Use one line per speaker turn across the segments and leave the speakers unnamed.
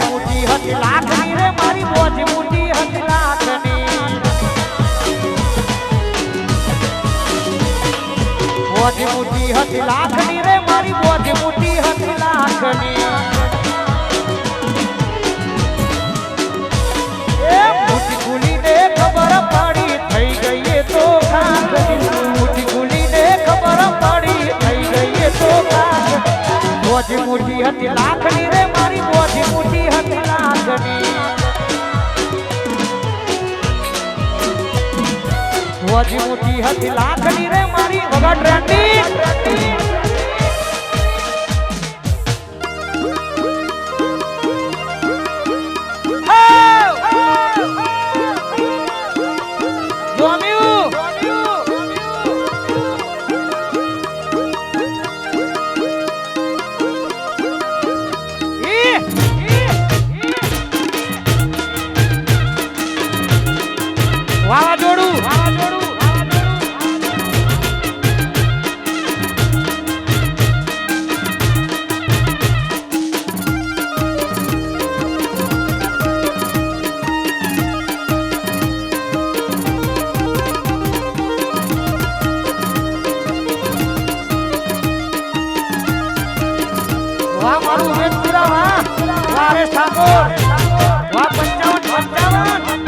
મોટી હતી લાખની રે મારી મોજ મોટી હતી લાખની મોજ મોટી હતી લાખની રે મારી મોજ મોટી હતી લાખની બોજ મોટી હતી લાખની રે મારી મોટી મોટી હતી લાખની મોટી મોટી હતી લાખની રે મારી વગર ટ્રેન્ડિંગ વાહ મારું વેદપુરા વાહ વાહ રે ઠાકોર. વાહ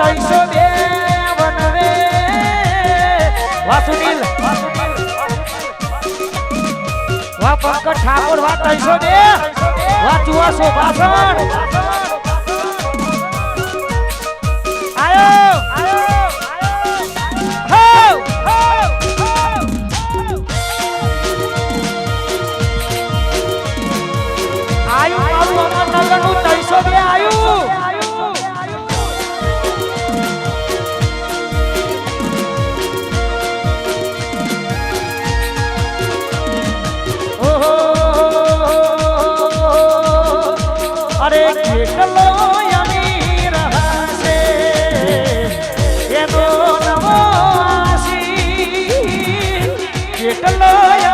તૈસો બે વનવે વાહ સુનિલ પંકજ ઠાકોર વા તૈસો બે વા ચુવાસો સુભાષણ Hello, Lord.